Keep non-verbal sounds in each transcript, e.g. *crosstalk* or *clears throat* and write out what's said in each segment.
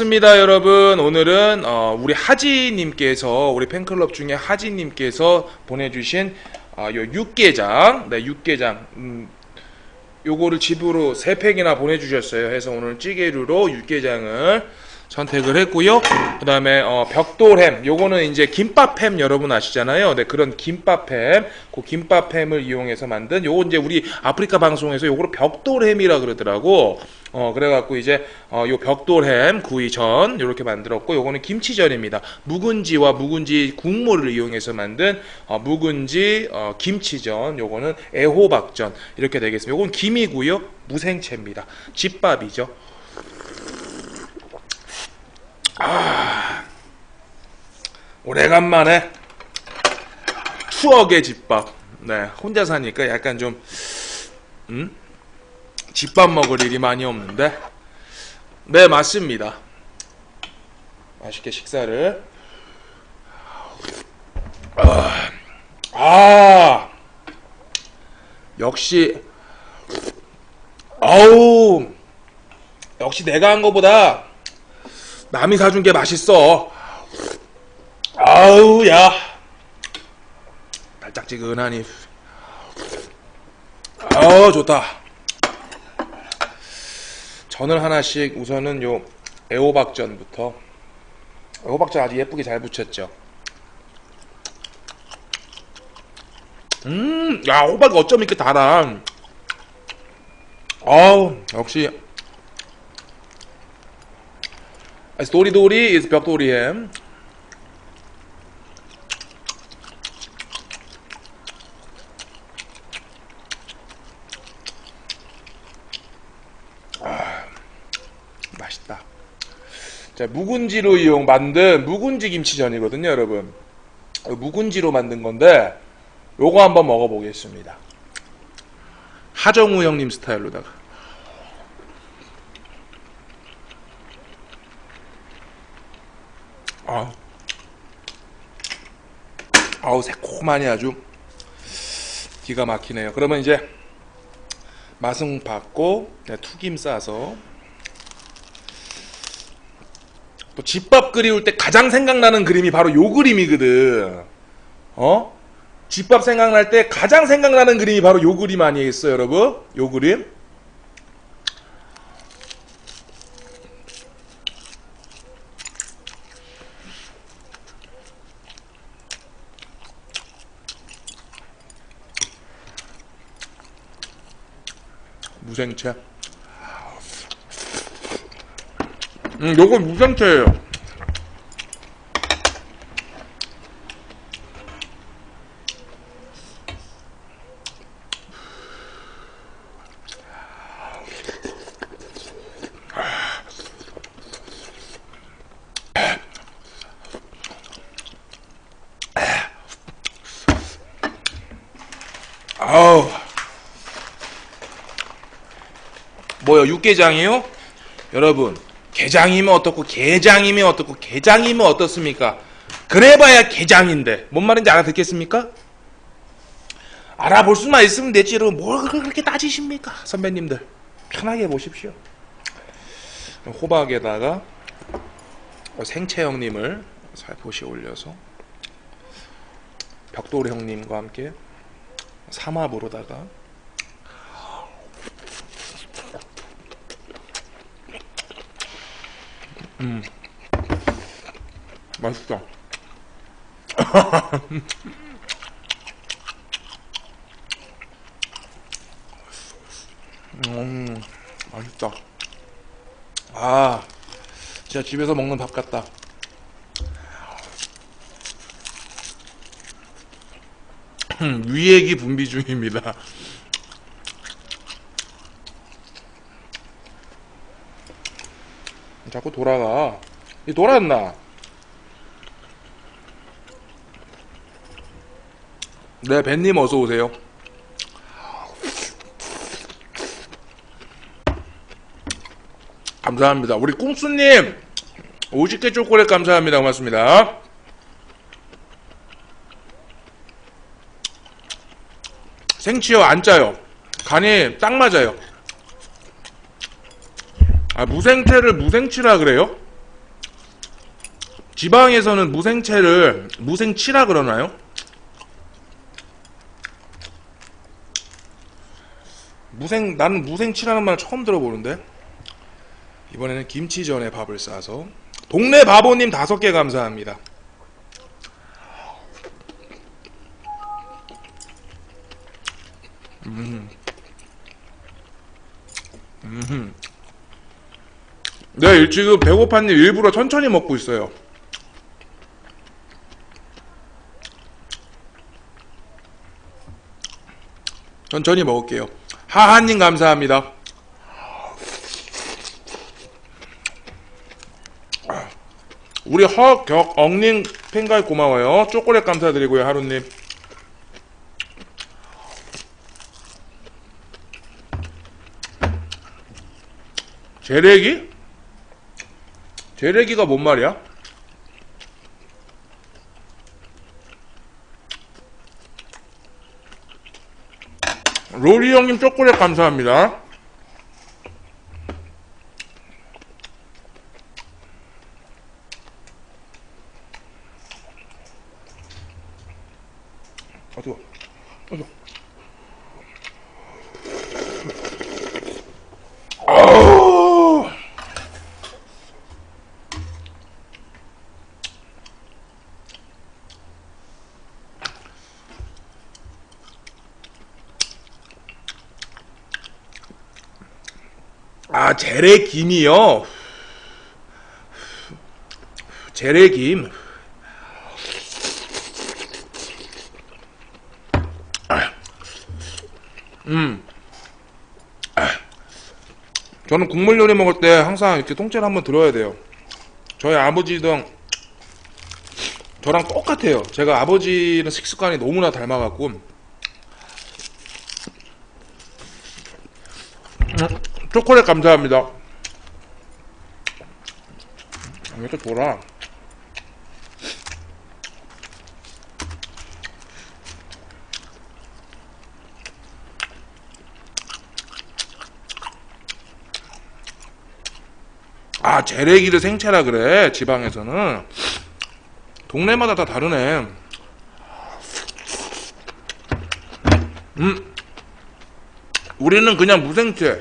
반갑습니다 여러분. 오늘은 어, 우리 하지님께서 우리 팬클럽 중에 하지님께서 보내주신 어, 요 육개장 네 육개장. 음, 요거를 집으로 세 팩이나 보내주셨어요. 해서 오늘 찌개류로 육개장을 선택을 했고요. 그 다음에 어, 벽돌햄. 요거는 이제 김밥햄 여러분 아시잖아요. 네 그런 김밥햄. 그 김밥햄을 이용해서 만든 요거 이제 우리 아프리카 방송에서 요거를 벽돌햄이라 그러더라고 어 그래갖고 이제 어, 요 벽돌햄 구이전 요렇게 만들었고 요거는 김치전입니다. 묵은지와 묵은지 국물을 이용해서 만든 어, 묵은지 어, 김치전 요거는 애호박전 이렇게 되겠습니다. 요건 김이고요. 무생채입니다. 집밥이죠. 아 오래간만에 추억의 집밥. 네 혼자 사니까 약간 좀 음? 집밥 먹을 일이 많이 없는데? 네 맞습니다. 맛있게 식사를. 아, 아 역시 아우 역시 내가 한 거보다 남이 사준 게 맛있어. 아우 야. 달짝지근하니. 아우 좋다 전을 하나씩 우선은 요 애호박전부터. 애호박전 아주 예쁘게 잘 붙였죠. 음 야 호박이 어쩜 이렇게 달아. 아우 역시. 도리도리 is 벽도리햄 맛있다. 자, 묵은지로 이용 만든 묵은지 김치전이거든요, 여러분. 어, 묵은지로 만든 건데 요거 한번 먹어보겠습니다. 하정우 형님 스타일로다가. 아, 아우 새콤하니 아주 기가 막히네요. 그러면 이제 맛은 받고 네, 튀김 싸서 또 집밥 그리울 때 가장 생각나는 그림이 바로 요 그림이거든. 어? 집밥 생각날 때 가장 생각나는 그림이 바로 요 그림 아니겠어요, 여러분? 요 그림? 무생채. 음, 요거 무생채예요. 아우. 뭐요? 육개장이요? 여러분, 게장이면 어떻고 게장이면 어떻고 게장이면 어떻습니까? 그래봐야 게장인데 뭔 말인지 알아듣겠습니까? 알아볼 수만 있으면 되지 뭘 그렇게 따지십니까? 선배님들 편하게 보십시오. 호박에다가 생채 형님을 살포시 올려서 벽돌 형님과 함께 삼합으로다가 음. 맛있다. *laughs* 음, 맛있다. 아, 진짜 집에서 먹는 밥 같다. *laughs* 음, 위액이 분비 중입니다. 자꾸 돌아가. 이 돌았나? 네, 벤님 어서 오세요. 감사합니다. 우리 꿍수님 50개 초콜릿 감사합니다. 고맙습니다. 생치요 안 짜요. 간이 딱 맞아요. 아 무생채를 무생치라 그래요? 지방에서는 무생채를 무생치라 그러나요? 무생 나는 무생치라는 말 처음 들어보는데 이번에는 김치전에 밥을 싸서 동네 바보님 다섯 개 감사합니다. 음. 음. 네, 지금 배고파님 일부러 천천히 먹고 있어요. 천천히 먹을게요. 하하님 감사합니다. 우리 허격억님 팬가입 고마워요. 초콜릿 감사드리고요, 하루님. 재래기? 재래기가 뭔 말이야? 로리 형님 초콜릿 감사합니다. 아, 뜨거. 아, 뜨거. 아우. 아, 재래김이요? 재래김. 음. 저는 국물 요리 먹을 때 항상 이렇게 통째로 한번 들어야 돼요. 저희 아버지랑 저랑 똑같아요. 제가 아버지는 식습관이 너무나 닮아갖고. 음, 초콜릿 감사합니다. 이것도 줘라. 아, 재래기를 생채라 그래. 지방에서는. 동네마다 다 다르네. 음. 우리는 그냥 무생채.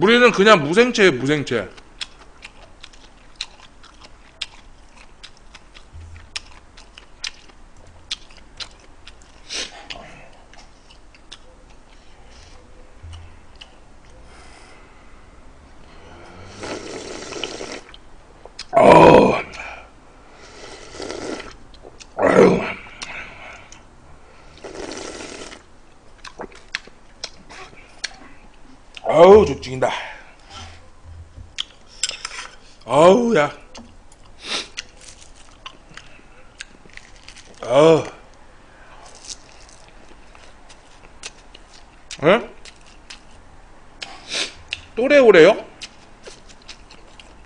우리는 그냥 무생채, 무생채. 어우. 아유. 아우 죽진다. 아우 야. 아우. 에? 또래오래요?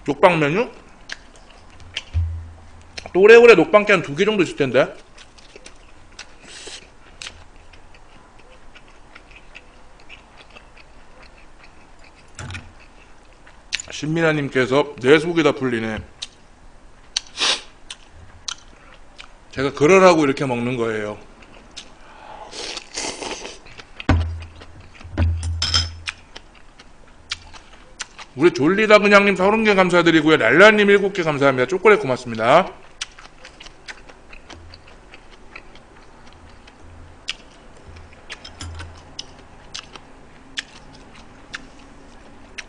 녹방 메뉴? 또래오래 녹방기 한두개 정도 있을 텐데. 신민아님께서 내 속이 다 풀리네. 제가 그러라고 이렇게 먹는 거예요. 우리 졸리다 그냥님 30개 감사드리고요. 랄라님 7개 감사합니다. 초콜릿 고맙습니다.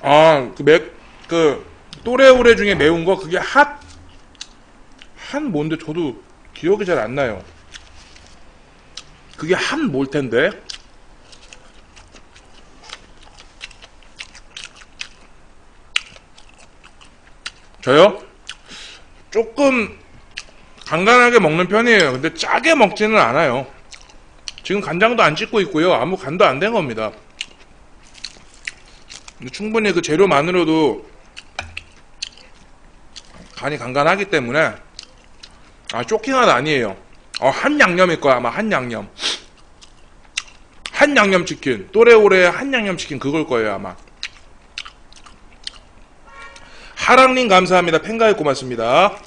아, 그 매, 그, 또래오래 중에 매운 거, 그게 핫, 한 뭔데 저도 기억이 잘 안 나요. 그게 한 뭘 텐데? 저요? 조금 간간하게 먹는 편이에요. 근데 짜게 먹지는 않아요. 지금 간장도 안 찍고 있고요. 아무 간도 안 된 겁니다. 충분히 그 재료만으로도 간이 간간하기 때문에 아 쇼킹한 아니에요. 어, 한 양념일 거야 아마 한 양념. 한 양념 치킨 또래오래 한 양념 치킨 그걸 거예요 아마. 하랑님 감사합니다. 팬가입 고맙습니다.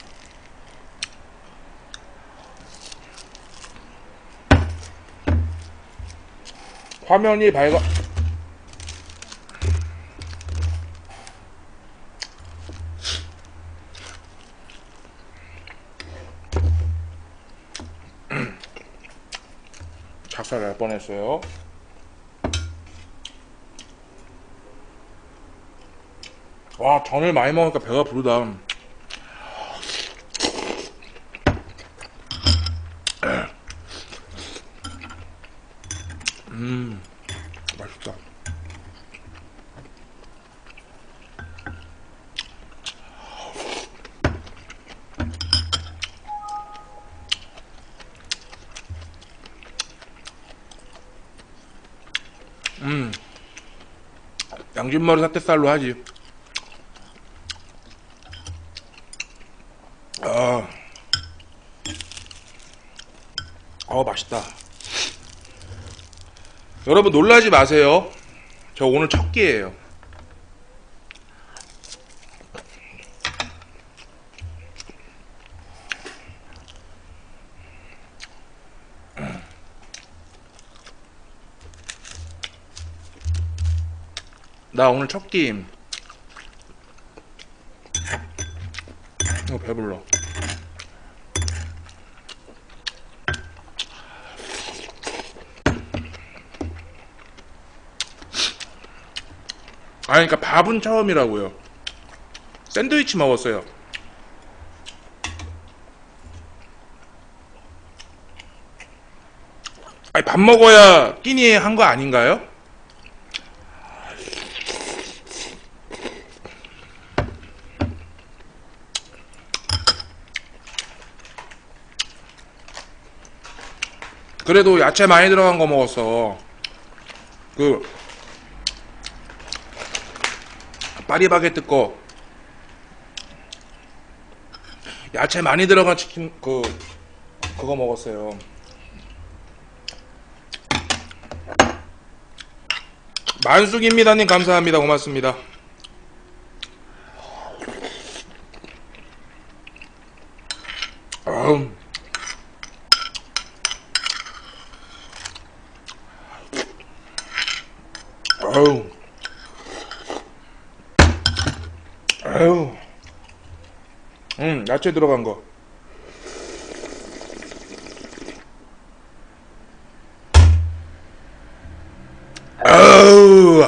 화면이 밝아. 날 뻔했어요. 와, 전을 많이 먹으니까 배가 부르다. 음, 음, 양진머리 사태살로 하지. 아, 어 맛있다. 여러분 놀라지 마세요. 저 오늘 첫 끼예요. 나 오늘 첫 끼. 어 배불러. 아, 그러니까 밥은 처음이라고요. 샌드위치 먹었어요. 아니, 밥 먹어야 끼니 한 거 아닌가요? 그래도 야채 많이 들어간 거 먹었어. 그 파리바게뜨 거 야채 많이 들어간 치킨 그 그거 먹었어요. 만숙입니다님 감사합니다. 고맙습니다. 아우. 아우. 아유. 음, 야채 들어간 거. 아우.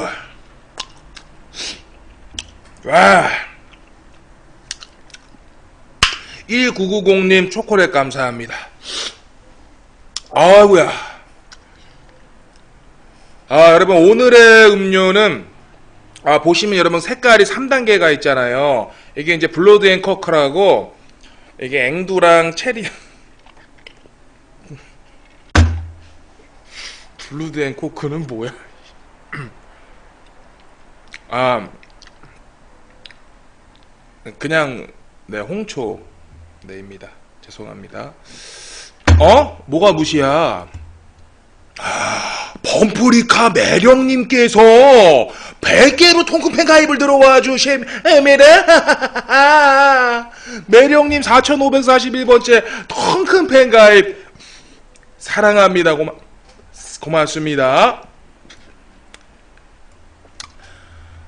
와. 1990님 초콜릿 감사합니다. 아이고야. 아, 여러분, 오늘의 음료는 아, 보시면 여러분 색깔이 3단계가 있잖아요. 이게 이제 블러드 앤 커크라고 이게 앵두랑 체리 *laughs* 블러드 앤 코크는 뭐야? *clears throat* 아 그냥 네 홍초 네입니다. 죄송합니다. 어? 뭐가 무시야? 범프리카 매력님께서 100개로 통크팬 가입을 들어와 주십니다. *laughs* 매력님 4541번째 통큰팬 가입 사랑합니다. 고마, 고맙습니다.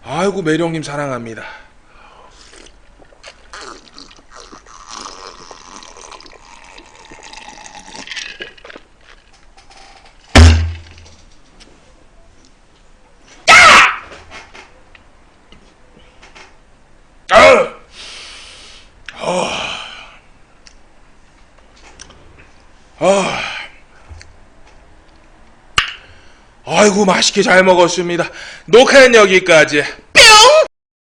아이고 매력님 사랑합니다. 아! 아. 아이고 맛있게 잘 먹었습니다. 녹화는 여기까지.